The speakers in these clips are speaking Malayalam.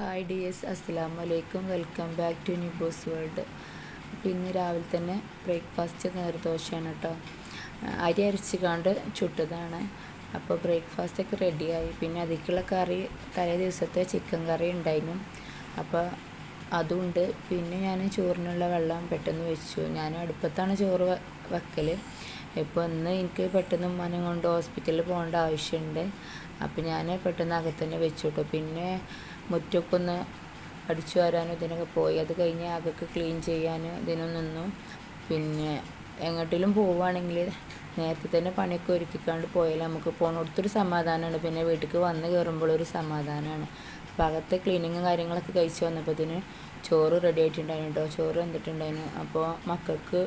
ഹായ് ഡി എസ് അസ്സാം വലൈക്കും വെൽക്കം ബാക്ക് ടു നിബോസ് വേൾഡ് അപ്പോൾ ഇന്ന് രാവിലെ തന്നെ ബ്രേക്ക്ഫാസ്റ്റ് നേർദോശയാണ് കേട്ടോ. അരി അരച്ചുകാണ്ട് ചുട്ടതാണ്. അപ്പോൾ ബ്രേക്ക്ഫാസ്റ്റ് ഒക്കെ റെഡിയായി. പിന്നെ അതിക്കുള്ള കറി തലേ ദിവസത്തെ ചിക്കൻ കറി ഉണ്ടായിരുന്നു. അപ്പോൾ അതുണ്ട് പിന്നെ ഞാൻ ചോറിനുള്ള വെള്ളം പെട്ടെന്ന് വെച്ചു. ഞാൻ അടുപ്പത്താണ് ചോറ് വെക്കൽ ഇപ്പോൾ ഇന്ന് എനിക്ക് പെട്ടെന്ന് മനം കൊണ്ട് ഹോസ്പിറ്റലിൽ പോകേണ്ട ആവശ്യമുണ്ട്. അപ്പോൾ ഞാൻ പെട്ടെന്ന് അകത്തന്നെ വെച്ചു കേട്ടോ. പിന്നെ മുറ്റമൊക്കെ ഒന്ന് അടിച്ചു വരാനും ഇതിനൊക്കെ പോയി. അത് കഴിഞ്ഞ് അകൊക്കെ ക്ലീൻ ചെയ്യാനും ഇതിനും നിന്നു. പിന്നെ എങ്ങോട്ടെങ്കിലും പോവുകയാണെങ്കിൽ നേരത്തെ തന്നെ പണിയൊക്കെ ഒരുക്കിക്കാണ്ട് പോയാൽ നമുക്ക് പോണോടത്തൊരു സമാധാനമാണ് പിന്നെ വീട്ടിലേക്ക് വന്ന് കയറുമ്പോഴൊരു സമാധാനമാണ് അപ്പോൾ അകത്തെ ക്ലീനിങ്ങും കാര്യങ്ങളൊക്കെ കഴിച്ച് വന്നപ്പോഴത്തേന് ചോറ് റെഡി ആയിട്ടുണ്ടായിരുന്നു കേട്ടോ. ചോറ് വന്നിട്ടുണ്ടായിരുന്നു. അപ്പോൾ മക്കൾക്ക്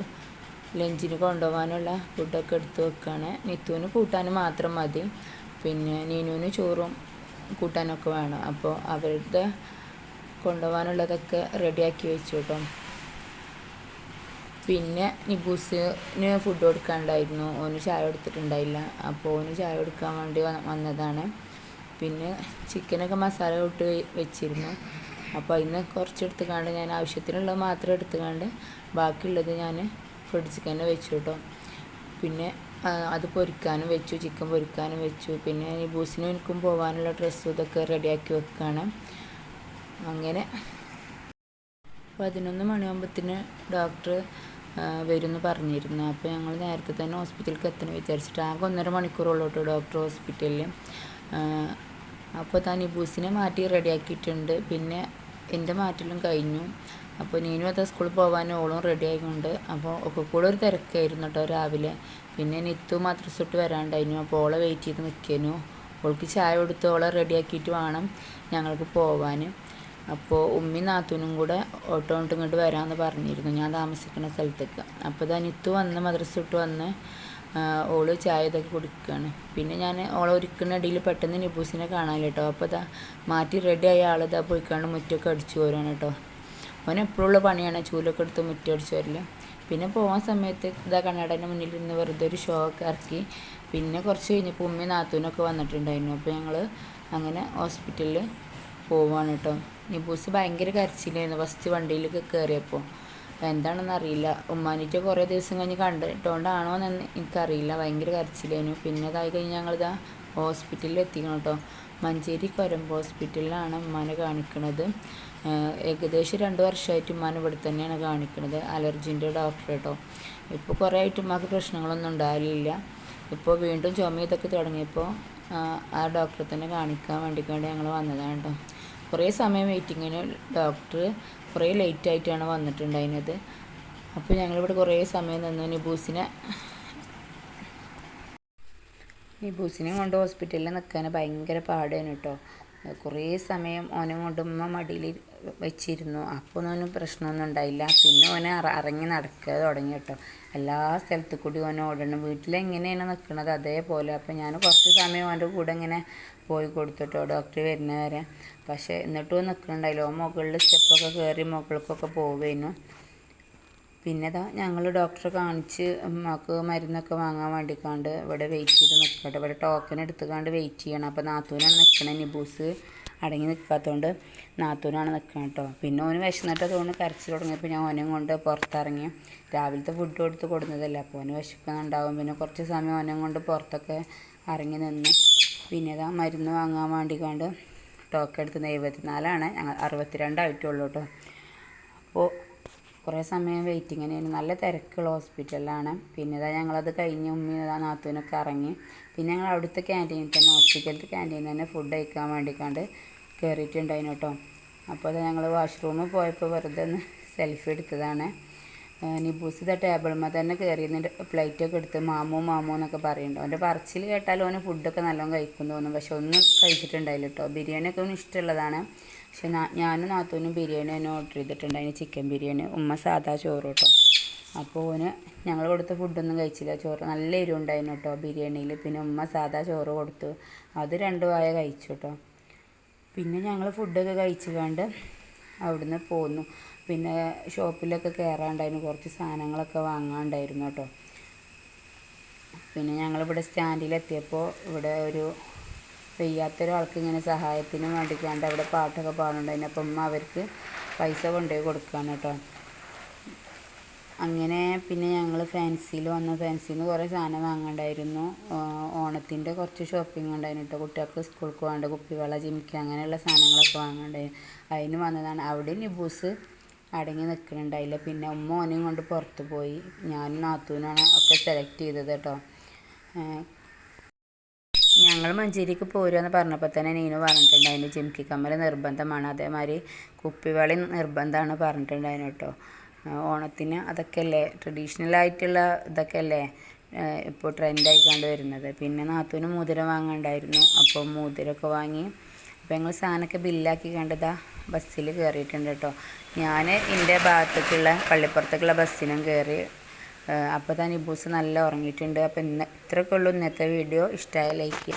ലഞ്ചിന് കൊണ്ടുപോകാനുള്ള ഫുഡൊക്കെ എടുത്ത് വെക്കുകയാണ് നിത്തുവിന് കൂട്ടാൻ മാത്രം മതി. പിന്നെ നീനുവിന് ചോറും കൂട്ടാനൊക്കെ വേണം. അപ്പോൾ അവരുടെ കൊണ്ടുപോകാനുള്ളതൊക്കെ റെഡിയാക്കി വെച്ചു കേട്ടോ പിന്നെ നിബൂസിന് ഫുഡ് കൊടുക്കാണ്ടായിരുന്നു ഓന് ചായ കൊടുത്തിട്ടുണ്ടായില്ല. അപ്പോൾ ഓന് ചായ കൊടുക്കാൻ വേണ്ടി വന്നതാണ്. പിന്നെ ചിക്കനൊക്കെ മസാല ഇട്ട് വെച്ചിരുന്നു. അപ്പോൾ അതിന് കുറച്ച് എടുത്തുകൊണ്ട് ഞാൻ ആവശ്യത്തിനുള്ളത് മാത്രം എടുത്തുകൊണ്ട് ബാക്കിയുള്ളത് ഞാൻ ഫ്രിഡ്ജിൽ തന്നെ വെച്ചു കേട്ടോ പിന്നെ അത് പൊരിക്കാനും വെച്ചു ചിക്കൻ പൊരിക്കാനും വെച്ചു. പിന്നെ ഈ ബൂസിനും എനിക്കും പോകാനുള്ള ഡ്രസ്സും ഇതൊക്കെ റെഡിയാക്കി വെക്കുകയാണ് അങ്ങനെ പതിനൊന്ന് മണിയാകുമ്പത്തിന് ഡോക്ടർ വരുമെന്ന് പറഞ്ഞിരുന്നു. അപ്പോൾ ഞങ്ങൾ നേരത്തെ തന്നെ ഹോസ്പിറ്റലിലേക്ക് എത്തണം വിചാരിച്ചിട്ട്. ആകെ ഒന്നര മണിക്കൂറുള്ളൂ കേട്ടോ ഡോക്ടർ ഹോസ്പിറ്റലിൽ അപ്പോൾ താൻ ഈ ബൂസിനെ മാറ്റി റെഡിയാക്കിയിട്ടുണ്ട് പിന്നെ എന്റെ മാറ്റലും കഴിഞ്ഞു. അപ്പോൾ നീനും അത് സ്കൂളിൽ പോകാൻ ഓളും റെഡി ആയിക്കൊണ്ട് അപ്പോൾ ഒക്കെ കൂടെ ഒരു തിരക്കായിരുന്നു കേട്ടോ രാവിലെ. പിന്നെ നിത്തു മദ്രസ ഇട്ട് വരാണ്ടായിരുന്നു. അപ്പോൾ ഓളെ വെയിറ്റ് ചെയ്ത് നിൽക്കാനു ഓൾക്ക് ചായ കൊടുത്ത് ഓളെ റെഡിയാക്കിയിട്ട് വേണം ഞങ്ങൾക്ക് പോവാൻ അപ്പോൾ ഉമ്മി നാത്തുനും കൂടെ ഓട്ടോ കൊണ്ട് ഇങ്ങോട്ട് വരാമെന്ന് പറഞ്ഞിരുന്നു. ഞാൻ താമസിക്കുന്ന സ്ഥലത്തേക്ക്. അപ്പോൾ ഇതാ നിത്തു വന്ന് മദ്രസ വിട്ട് വന്ന് ഓൾ ചായ ഇതൊക്കെ കുടിക്കുകയാണ് പിന്നെ ഞാൻ ഓളെ ഒരുക്കുന്ന ഇടയിൽ പെട്ടെന്ന് നിബൂസിനെ കാണാൻ കേട്ടോ. അപ്പോൾ ഇതാ മാറ്റി റെഡി ആയ ആൾ ഇതാ പോയിക്കാണ്ട് മുറ്റമൊക്കെ അടിച്ചു പോരാണ് കേട്ടോ. അവൻ എപ്പോഴുള്ള പണിയാണ് ചൂലൊക്കെ എടുത്ത് മുറ്റടിച്ച് വരൽ. പിന്നെ പോകാൻ സമയത്ത് ഇതാ കണ്ണാടന്റെ മുന്നിൽ ഇരുന്ന് വെറുതെ ഒരു ഷോ ഒക്കെ ഇറക്കി. പിന്നെ കുറച്ച് കഴിഞ്ഞപ്പോൾ ഉമ്മയും നാത്തൂനൊക്കെ വന്നിട്ടുണ്ടായിരുന്നു. അപ്പോൾ ഞങ്ങൾ അങ്ങനെ ഹോസ്പിറ്റലിൽ പോവാണ് കേട്ടോ. നിബൂസ് ഭയങ്കര കരച്ചിലായിരുന്നു. ഫസ്റ്റ് വണ്ടിയിലൊക്കെ കയറിയപ്പോൾ എന്താണെന്ന് അറിയില്ല. ഉമ്മാനിറ്റ് കുറേ ദിവസം കഴിഞ്ഞ് കണ്ടിട്ടോണ്ടാണോ എന്ന് എനിക്കറിയില്ല. ഭയങ്കര കരച്ചിലായിരുന്നു. പിന്നെ അതായി കഴിഞ്ഞ് ഞങ്ങളിതാ ഹോസ്പിറ്റലിൽ എത്തിക്കണം കേട്ടോ. മഞ്ചേരി കൊരമ്പ് ഹോസ്പിറ്റലിലാണ് ഉമ്മാനെ കാണിക്കുന്നത് ആഹ് ഏകദേശം രണ്ട് വർഷമായിട്ട് ഉമ്മാൻ ഇവിടെ തന്നെയാണ് കാണിക്കുന്നത് അലർജിന്റെ ഡോക്ടർ കേട്ടോ ഇപ്പോൾ കുറേ ആയിട്ട് ഉമ്മാക്ക് പ്രശ്നങ്ങളൊന്നും ഉണ്ടാകലില്ല ഇപ്പോൾ വീണ്ടും ചുമ ഇതൊക്കെ തുടങ്ങിയപ്പോൾ ആ ഡോക്ടറെ തന്നെ കാണിക്കാൻ വേണ്ടി ഞങ്ങൾ വന്നതാണ് കേട്ടോ കുറേ സമയം വെയിറ്റിങ്ങിന് ഡോക്ടർ കുറേ ലേറ്റ് ആയിട്ടാണ് വന്നിട്ടുണ്ടായിരുന്നത്. അപ്പോൾ ഞങ്ങളിവിടെ കുറേ സമയം നിന്നു. നിബൂസിനെ നിബൂസിനെ കൊണ്ട് ഹോസ്പിറ്റലിൽ നിൽക്കാൻ ഭയങ്കര പാടാണ് കേട്ടോ കുറേ സമയം ഓനെ കൊണ്ട് ഉമ്മ മടിയിൽ വെച്ചിരുന്നു. അപ്പോൾ ഒന്നും പ്രശ്നമൊന്നും ഉണ്ടായില്ല. പിന്നെ ഓനെ ഇറങ്ങി നടക്കുക തുടങ്ങി കേട്ടോ. എല്ലാ സ്ഥലത്തു കൂടി ഓനെ ഓടണം. വീട്ടിലെങ്ങനെയാണ് നിൽക്കുന്നത് അതേപോലെ. അപ്പോൾ ഞാൻ കുറച്ച് സമയം ഓന്റെ കൂടെ ഇങ്ങനെ പോയി കൊടുത്തിട്ടോ. ഡോക്ടർ വരുന്നവരെ പക്ഷേ എന്നിട്ടും നിൽക്കുന്നുണ്ടായില്ല ഓ മുകളിൽ സ്റ്റെപ്പൊക്കെ കയറി മുകൾക്കൊക്കെ പോവേനു. പിന്നെ ഇതാ ഞങ്ങൾ ഡോക്ടറെ കാണിച്ച് ഉമ്മാക്ക് മരുന്നൊക്കെ വാങ്ങാൻ വേണ്ടിക്കാണ്ട് ഇവിടെ വെയിറ്റ് ചെയ്ത് നിൽക്കട്ടെ ഇവിടെ ടോക്കൺ എടുത്തുകൊണ്ട് വെയിറ്റ് ചെയ്യണം. അപ്പോൾ നാത്തൂനാണ് നിൽക്കണേ നിബൂസ് അടങ്ങി നിൽക്കാത്തതുകൊണ്ട് നാത്തൂനാണ് നിൽക്കണം കേട്ടോ പിന്നെ ഓന് വിശന്നിട്ട് തോന്നുന്നു കരച്ചിൽ തുടങ്ങിയപ്പോൾ ഞാൻ ഓനെയും കൊണ്ട് പുറത്തിറങ്ങി. രാവിലത്തെ ഫുഡ് കൊടുത്ത് കൊടുക്കുന്നതല്ല അപ്പോൾ ഓന് വിശക്കുന്നുണ്ടാവും. പിന്നെ കുറച്ച് സമയം ഓനെയും കൊണ്ട് പുറത്തൊക്കെ ഇറങ്ങി നിന്ന് പിന്നെ ഇതാ മരുന്ന് വാങ്ങാൻ വേണ്ടിക്കാണ്ട് ടോക്കൺ എടുത്ത് എഴുപത്തിനാലാണ് ഞങ്ങൾ അറുപത്തിരണ്ടായിട്ടുള്ളൂ കേട്ടോ അപ്പോൾ കുറേ സമയം വെയിറ്റിങ്ങിന് നല്ല തിരക്കുള്ള ഹോസ്പിറ്റലിലാണ് പിന്നെ ഇതാ ഞങ്ങളത് കഴിഞ്ഞ് ഉമ്മി ഇതാ നാത്തൂനൊക്കെ ഇറങ്ങി. പിന്നെ ഞങ്ങൾ അവിടുത്തെ ക്യാന്റീനിൽ തന്നെ ഹോസ്പിറ്റലത്തെ ക്യാന്റീനിൽ തന്നെ ഫുഡ് കഴിക്കാൻ വേണ്ടിക്കാണ്ട് കയറിയിട്ടുണ്ടായിരുന്നു കേട്ടോ. അപ്പോൾ ഞങ്ങൾ വാഷ്റൂമിൽ പോയപ്പോൾ വെറുതെ ഒന്ന് സെൽഫി എടുത്തതാണ്. നിബൂസ് ഇതാ ടേബിൾമേ തന്നെ കയറി പ്ലേറ്റ് പ്ലേറ്റൊക്കെ എടുത്ത് മാമോ മാമോ എന്നൊക്കെ പറയുന്നുണ്ട് അവന്റെ പറച്ചിൽ കേട്ടാൽ ഓന് ഫുഡൊക്കെ നല്ലോണം കഴിക്കും തോന്നും. പക്ഷെ ഒന്നും കഴിച്ചിട്ടുണ്ടായില്ല കേട്ടോ ബിരിയാണിയൊക്കെ അവന് ഇഷ്ടമുള്ളതാണ്. പക്ഷെ ഞാനും നാത്തൂനും ബിരിയാണി തന്നെ ഓർഡർ ചെയ്തിട്ടുണ്ടായിരുന്നു ചിക്കൻ ബിരിയാണി ഉമ്മ സാധാ ചോറ് കേട്ടോ അപ്പോൾ ഓന് ഞങ്ങൾ കൊടുത്ത ഫുഡൊന്നും കഴിച്ചില്ല. ചോറ് നല്ല എരിവുണ്ടായിരുന്നു കേട്ടോ ബിരിയാണിയിൽ പിന്നെ ഉമ്മ സാധാ ചോറ് കൊടുത്തു. അത് രണ്ടു വായ കഴിച്ചു കേട്ടോ പിന്നെ ഞങ്ങൾ ഫുഡൊക്കെ കഴിച്ചു കണ്ട് അവിടുന്ന് പോന്നു. പിന്നെ ഷോപ്പിലൊക്കെ കയറാണ്ടായിരുന്നു കുറച്ച് സാധനങ്ങളൊക്കെ വാങ്ങാണ്ടായിരുന്നു കേട്ടോ. പിന്നെ ഞങ്ങളിവിടെ സ്റ്റാൻഡിലെത്തിയപ്പോൾ ഇവിടെ ഒരു വയ്യാത്തൊരാൾക്ക് ഇങ്ങനെ സഹായത്തിന് വേണ്ടിക്കാണ്ട് അവിടെ പാട്ടൊക്കെ പാടുന്നുണ്ടായിരുന്നു. അപ്പം അമ്മ അവർക്ക് പൈസ കൊണ്ടുപോയി കൊടുക്കുകയാണ് കേട്ടോ. അങ്ങനെ പിന്നെ ഞങ്ങൾ ഫാൻസിയിൽ വന്നു ഫാൻസിയിൽ നിന്ന് കുറേ സാധനം വാങ്ങണ്ടായിരുന്നു. ഓണത്തിന്റെ കുറച്ച് ഷോപ്പിംഗ് ഉണ്ടായിരുന്നു കേട്ടോ. കുട്ടികൾക്ക് സ്കൂൾക്ക് വേണ്ട കുപ്പിവെള്ള ജിമിക്ക അങ്ങനെയുള്ള സാധനങ്ങളൊക്കെ വാങ്ങണ്ടായിരുന്നു. അതിന് വന്നതാണ്. അവിടെ നിബൂസ് അടങ്ങി നിൽക്കുന്നുണ്ടായില്ല പിന്നെ ഉമ്മ ഓനെയും കൊണ്ട് പുറത്ത് പോയി. ഞാനും നാത്തൂനാണ് ഒക്കെ സെലക്ട് ചെയ്തത് കേട്ടോ. ഞങ്ങൾ മഞ്ചേരിക്ക് പോരുമെന്ന് പറഞ്ഞപ്പോൾ തന്നെ നീനു പറഞ്ഞിട്ടുണ്ടായിരുന്നു ജിംകി കമ്മൽ നിർബന്ധമാണ്. അതേമാതിരി കുപ്പിവളി നിർബന്ധമാണ് പറഞ്ഞിട്ടുണ്ടായിരുന്നു കേട്ടോ. ഓണത്തിന് അതൊക്കെ അല്ലേ ട്രഡീഷണൽ ആയിട്ടുള്ള ഇതൊക്കെ അല്ലേ ഇപ്പോൾ ട്രെൻഡായിക്കാണ്ട് വരുന്നത്. പിന്നെ നാത്തൂന് മോതിരം വാങ്ങണ്ടായിരുന്നു. അപ്പോൾ മോതിരമൊക്കെ വാങ്ങി അപ്പോൾ ഞങ്ങൾ സാധനമൊക്കെ ബില്ലാക്കി കണ്ടതാ ബസ്സിൽ കയറിയിട്ടുണ്ട് കേട്ടോ. ഞാൻ എന്റെ ഭാഗത്തേക്കുള്ള പള്ളിപ്പുറത്തേക്കുള്ള ബസ്സിനും കയറി അപ്പോൾ തന്നെ ഇബൂസ് നല്ല ഉറങ്ങിയിട്ടുണ്ട്. അപ്പോൾ ഇന്ന് ഇത്രയൊക്കെ ഉള്ളൂ. ഇന്നത്തെ വീഡിയോ. ഇഷ്ടമായ ലൈക്ക്